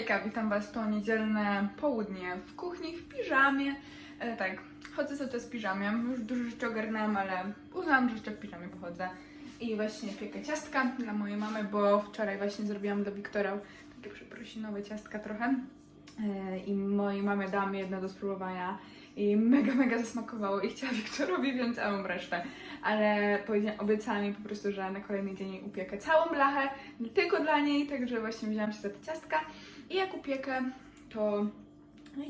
Hejka, witam Was to niedzielne południe w kuchni, w piżamie. E, tak, chodzę sobie w piżamie. Już dużo rzeczy ogarnęłam, ale uznałam, że jeszcze w piżamie pochodzę. I właśnie piekę ciastka dla mojej mamy, bo wczoraj właśnie zrobiłam do Wiktora takie przeprosinowe ciastka trochę. E, I mojej mamie dałam jedno do spróbowania. I mega, mega zasmakowało i chciała Wiktorowi, więc ja mam resztę. Ale obiecała mi po prostu, że na kolejny dzień upiekę całą blachę, tylko dla niej, także właśnie wzięłam się za te ciastka. I jak upiekę, to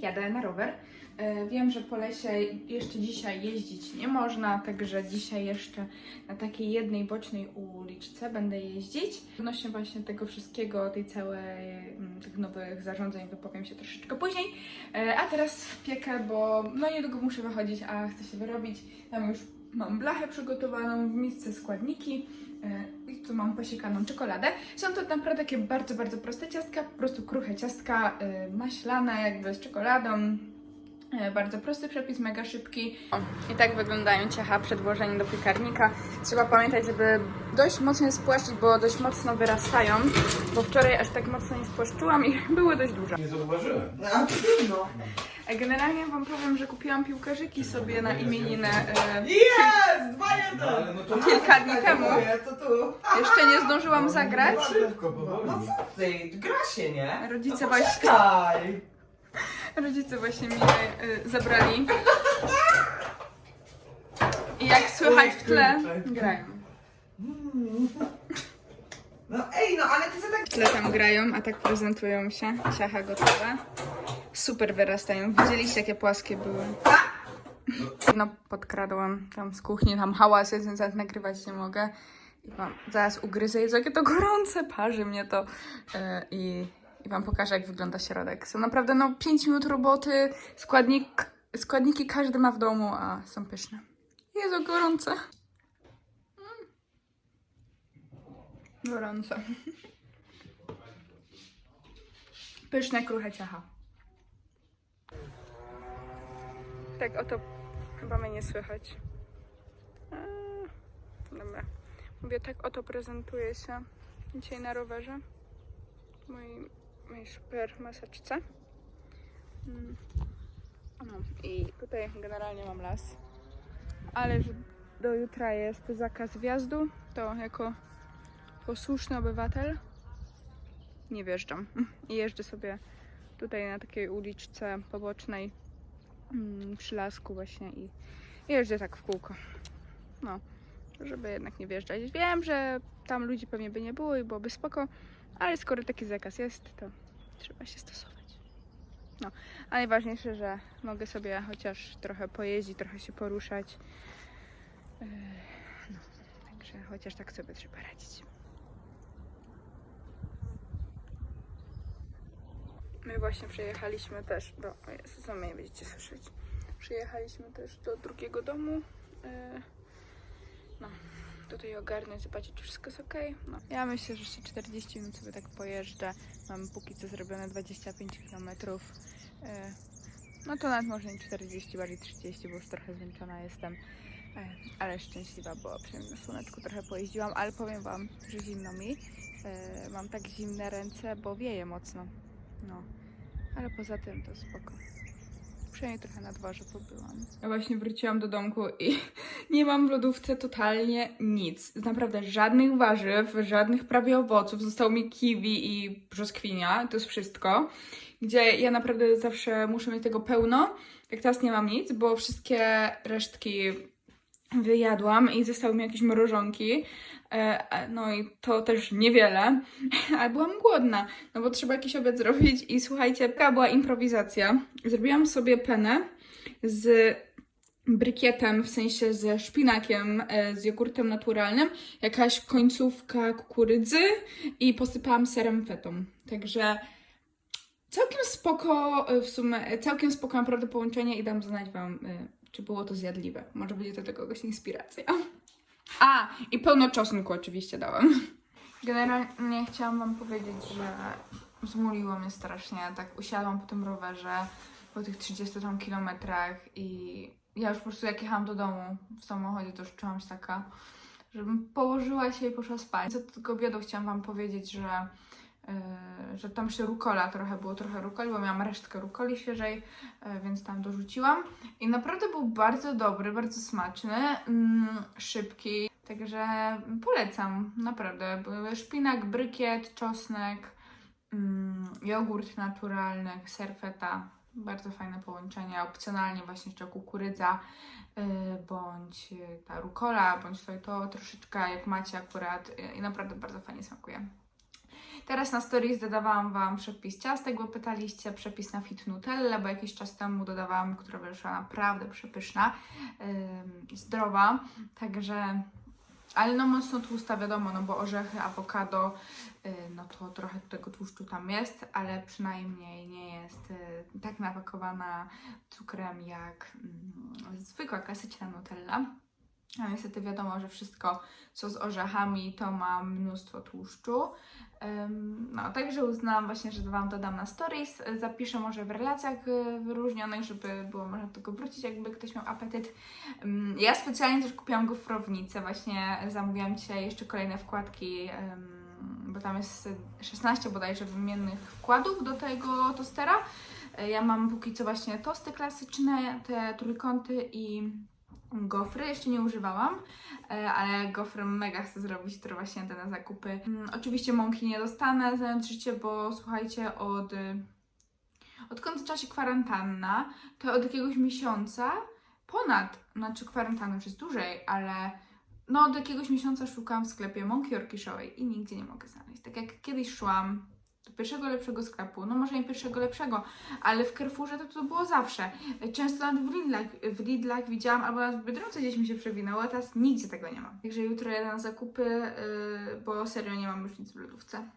jadę na rower. E, Wiem, że po lesie jeszcze dzisiaj jeździć nie można, także dzisiaj jeszcze na takiej jednej bocznej uliczce będę jeździć. Odnośnie właśnie tego wszystkiego, tej całej, mm, tych nowych zarządzeń wypowiem się troszeczkę później. E, A teraz piekę, bo no niedługo muszę wychodzić, a chcę się wyrobić. Tam już mam blachę przygotowaną, w misce składniki i tu mam posiekaną czekoladę. Są to naprawdę takie bardzo, bardzo proste ciastka, po prostu kruche ciastka, e, maślane jakby z czekoladą. E, Bardzo prosty przepis, mega szybki. I tak wyglądają ciacha przed włożeniem do piekarnika. Trzeba pamiętać, żeby dość mocno je spłaszczyć, bo dość mocno wyrastają, bo wczoraj aż tak mocno nie spłaszczyłam i były dość duże. Nie zauważyłem. A trudno. E, Generalnie Wam powiem, że kupiłam piłkarzyki sobie na imieniny e, Jest! Dwa No, jeden! no to kilka dni temu. To tu. Jeszcze nie zdążyłam zagrać. Szybko, powoli. No co ty? Gra się, nie? Rodzice no właśnie-. Rodzice właśnie mnie y, zabrali. I jak słychać w tle, grają. No ej, no ale ty co tak... W tle tam grają, a tak prezentują się. Siacha gotowe. Super wyrastają. Widzieliście, jakie płaskie były. No, podkradłam tam z kuchni, tam hałas jest, więc nagrywać nie mogę. I wam zaraz ugryzę. Jezu, jakie to gorące, parzy mnie to. E, I, I wam pokażę, jak wygląda środek. Są naprawdę, no, 5 minut roboty, składnik, składniki każdy ma w domu, a są pyszne. Jezu, gorące. Mm. Gorące. Pyszne, kruche ciacha. Tak oto chyba mnie nie słychać. Eee, Dobra. Mówię, tak oto prezentuje się dzisiaj na rowerze. W mojej, super maseczce. Mm. No i tutaj generalnie mam las. Ale że do jutra jest zakaz wjazdu, to jako posłuszny obywatel nie wjeżdżam. I jeżdżę sobie tutaj na takiej uliczce pobocznej mm, przy lasku właśnie i jeżdżę tak w kółko. No, żeby jednak nie wjeżdżać. Wiem, że tam ludzi pewnie by nie było i byłoby spoko, ale skoro taki zakaz jest, to trzeba się stosować. No, a najważniejsze, że mogę sobie chociaż trochę pojeździć, trochę się poruszać. Yy, No, także chociaż tak sobie trzeba radzić. My właśnie przyjechaliśmy też do. O Jezu, co mnie będziecie słyszeć. Przyjechaliśmy też do drugiego domu. Yy, tutaj ogarnąć, zobaczyć, czy wszystko jest ok. No. Ja myślę, że jeszcze 40 minut sobie tak pojeżdżę. Mam póki co zrobione 25 km. Yy, No to nawet może nie 40, bardziej 30, bo już trochę zmęczona jestem. Yy, Ale szczęśliwa, bo przynajmniej na słoneczku trochę pojeździłam, ale powiem Wam, że zimno mi. Yy, Mam tak zimne ręce, bo wieje mocno. No, ale poza tym to spoko. Przynajmniej trochę na dworze pobyłam. Ja właśnie wróciłam do domku i nie mam w lodówce totalnie nic. Naprawdę żadnych warzyw, żadnych prawie owoców. Zostało mi kiwi i brzoskwinia, to jest wszystko. Gdzie ja naprawdę zawsze muszę mieć tego pełno. Jak teraz nie mam nic, bo wszystkie resztki wyjadłam i zostały mi jakieś mrożonki. E, No i to też niewiele, ale byłam głodna, no bo trzeba jakiś obiad zrobić i słuchajcie, taka była improwizacja. Zrobiłam sobie penę z brykietem, w sensie ze szpinakiem, e, z jogurtem naturalnym, jakaś końcówka kukurydzy i posypałam serem fetą. Także całkiem spoko, e, w sumie całkiem spoko naprawdę połączenie i dam znać Wam, czy było to zjadliwe. Może będzie to dla kogoś inspiracja. A, i pełno czosnku oczywiście dałam. Generalnie chciałam Wam powiedzieć, że zmuliło mnie strasznie. Tak usiadłam po tym rowerze, po tych 30 tam kilometrach i ja już po prostu jak jechałam do domu w samochodzie, to już czułam się taka, żebym położyła się i poszła spać. Co do tego obiadu chciałam Wam powiedzieć, że że tam jeszcze rukola trochę było, trochę rukoli, bo miałam resztkę rukoli świeżej, yy, więc tam dorzuciłam. I naprawdę był bardzo dobry, bardzo smaczny, mm, szybki, także polecam, naprawdę. Były Szpinak, brykiet, czosnek, mm, jogurt naturalny, serfeta, bardzo fajne połączenie, opcjonalnie właśnie jeszcze kukurydza, yy, bądź ta rukola, bądź to, to troszeczkę jak macie akurat i naprawdę bardzo fajnie smakuje. Teraz na stories dodawałam Wam przepis ciastek, bo pytaliście przepis na fit Nutella, bo jakiś czas temu dodawałam, która wyszła naprawdę przepyszna, yy, zdrowa, także... Ale no mocno tłusta, wiadomo, no bo orzechy, awokado, yy, no to trochę tego tłuszczu tam jest, ale przynajmniej nie jest yy, tak napakowana cukrem jak mm, zwykła klasyczna Nutella. A niestety wiadomo, że wszystko co z orzechami to ma mnóstwo tłuszczu. No, także uznałam właśnie, że Wam dodam na stories. Zapiszę może w relacjach y, wyróżnionych, żeby było można do tego wrócić, jakby ktoś miał apetyt. Ja specjalnie też kupiłam gofrownicę, właśnie zamówiłam dzisiaj jeszcze kolejne wkładki, bo tam jest 16 bodajże wymiennych wkładów do tego tostera. Y, Ja mam póki co właśnie tosty klasyczne, te trójkąty i gofry, jeszcze nie używałam, e, ale gofry mega chcę zrobić, które właśnie na zakupy. Mm, Oczywiście mąki nie dostanę, życie, bo słuchajcie, od y, odkąd zaczęła się kwarantanna, to od jakiegoś miesiąca, ponad, znaczy kwarantanna już jest dłużej, ale no od jakiegoś miesiąca szukam w sklepie mąki orkiszowej i nigdzie nie mogę znaleźć. Tak jak kiedyś szłam do pierwszego lepszego sklepu, no może nie pierwszego lepszego, ale w Carrefourze to to było zawsze. Często nawet w Lidlach, w Lidlach widziałam, albo nawet w Biedronce gdzieś mi się przewinęło, a teraz nigdzie tego nie ma. Także jutro jadę na zakupy, yy, bo serio nie mam już nic w lodówce.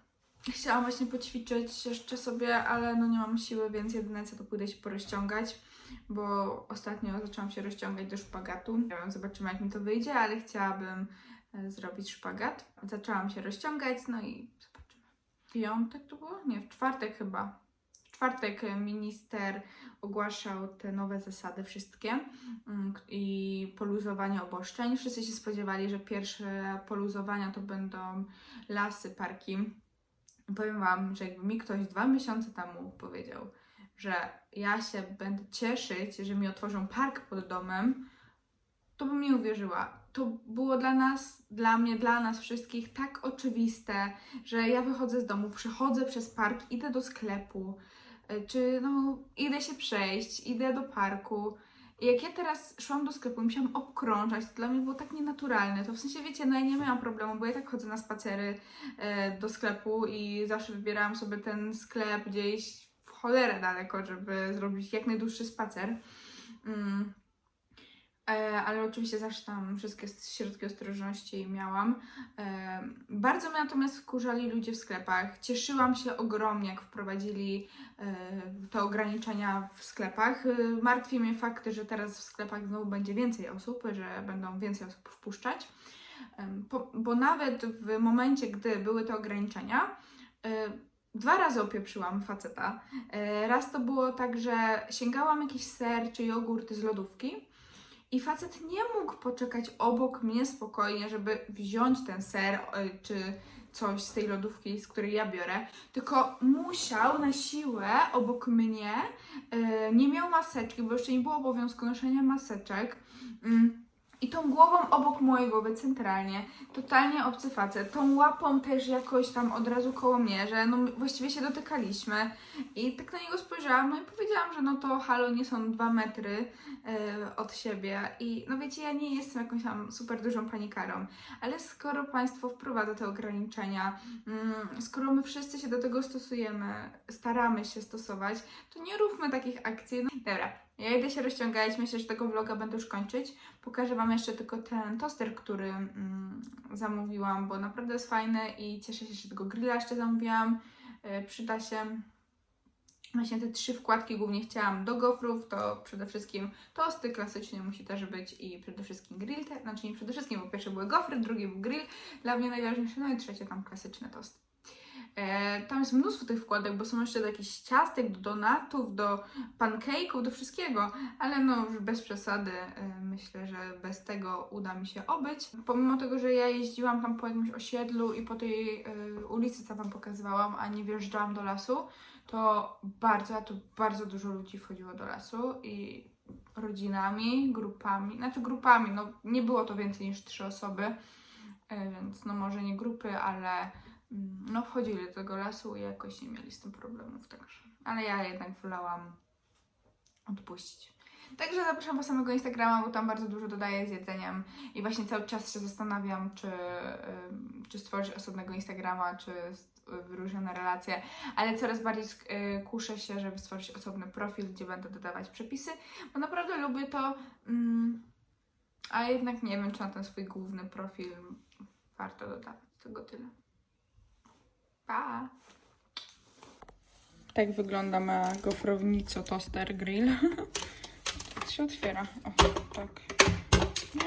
Chciałam właśnie poćwiczyć jeszcze sobie, ale no nie mam siły, więc jedyne co to pójdę się porozciągać, bo ostatnio zaczęłam się rozciągać do szpagatu. Nie wiem, zobaczymy jak mi to wyjdzie, ale chciałabym e, zrobić szpagat. Zaczęłam się rozciągać, no i piątek to było? Nie, w czwartek chyba. W czwartek minister ogłaszał te nowe zasady wszystkie mm, i poluzowanie obostrzeń. Wszyscy się spodziewali, że pierwsze poluzowania to będą lasy, parki. Powiem Wam, że jakby mi ktoś dwa miesiące temu powiedział, że ja się będę cieszyć, że mi otworzą park pod domem, to bym nie uwierzyła. To było dla nas, dla mnie, dla nas wszystkich tak oczywiste, że ja wychodzę z domu, przechodzę przez park, idę do sklepu, y, czy no, idę się przejść, idę do parku. I jak ja teraz szłam do sklepu i musiałam obkrążać, to dla mnie było tak nienaturalne. To w sensie, wiecie, no ja nie miałam problemu, bo ja tak chodzę na spacery e, do sklepu i zawsze wybierałam sobie ten sklep gdzieś w cholerę daleko, żeby zrobić jak najdłuższy spacer. Mm. E, ale oczywiście zawsze tam wszystkie środki ostrożności miałam. E, bardzo mnie natomiast wkurzali ludzie w sklepach. Cieszyłam się ogromnie, jak wprowadzili e, te ograniczenia w sklepach. Martwi mnie fakt, że teraz w sklepach znowu będzie więcej osób, że będą więcej osób wpuszczać. Bo nawet w momencie, gdy były te ograniczenia, dwa razy opieprzyłam faceta. Raz to było tak, że sięgałam jakiś ser czy jogurt z lodówki i facet nie mógł poczekać obok mnie spokojnie, żeby wziąć ten ser e, czy coś z tej lodówki, z której ja biorę, tylko musiał na siłę obok mnie, e, nie miał maseczki, bo jeszcze nie było obowiązku noszenia maseczek. I tą głową obok mojej głowy centralnie, totalnie obcy facet, tą łapą też jakoś tam od razu koło mnie, że no właściwie się dotykaliśmy. I tak na niego spojrzałam, no i powiedziałam, że no to halo, nie są dwa metry e, od siebie. I no wiecie, ja nie jestem jakąś tam super dużą panikarą, ale skoro państwo wprowadza te ograniczenia, mm, skoro my wszyscy się do tego stosujemy, staramy się stosować, to nie róbmy takich akcji. No, dobra, ja idę się rozciągać, myślę, że tego vloga będę już kończyć. Pokażę Wam jeszcze tylko ten toster, który mm, zamówiłam, bo naprawdę jest fajny i cieszę się, że tego grilla jeszcze zamówiłam. Yy, przyda się. Właśnie te trzy wkładki głównie chciałam do gofrów, to przede wszystkim tosty klasycznie musi też być i przede wszystkim grill, te, znaczy nie przede wszystkim, bo pierwsze były gofry, drugi był grill, dla mnie najważniejszy, no i trzecie tam klasyczne tosty. E, tam jest mnóstwo tych wkładek, bo są jeszcze do jakichś ciastek, do donatów, do pancake'ów, do wszystkiego, ale no już bez przesady e, myślę, że bez tego uda mi się obyć. Pomimo tego, że ja jeździłam tam po jakimś osiedlu i po tej e, ulicy, co wam pokazywałam, a nie wjeżdżałam do lasu, to bardzo, tu bardzo dużo ludzi wchodziło do lasu i rodzinami, grupami, znaczy grupami, no nie było to więcej niż trzy osoby, więc no może nie grupy, ale no wchodzili do tego lasu i jakoś nie mieli z tym problemów, także. Ale ja jednak wolałam odpuścić. Także zapraszam Was na mojego Instagrama, bo tam bardzo dużo dodaję z jedzeniem i właśnie cały czas się zastanawiam, czy, czy stworzyć osobnego Instagrama, czy wyróżnione relacje, ale coraz bardziej y, kuszę się, żeby stworzyć osobny profil, gdzie będę dodawać przepisy, bo naprawdę lubię to, mm, a jednak nie wiem, czy na ten swój główny profil warto dodawać. Tego tyle. Pa! Tak wygląda ma gofrownico toster grill. To się otwiera. O, tak. No.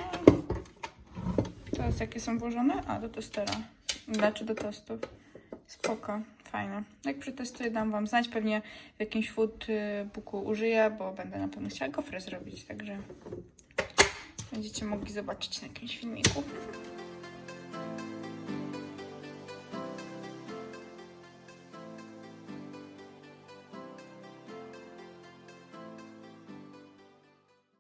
Teraz jakie są włożone? A, do tostera. Znaczy do testów. Spoko, fajne. Jak przetestuję, dam Wam znać. Pewnie w jakimś foodbooku użyję, bo będę na pewno chciała gofry zrobić, także będziecie mogli zobaczyć na jakimś filmiku.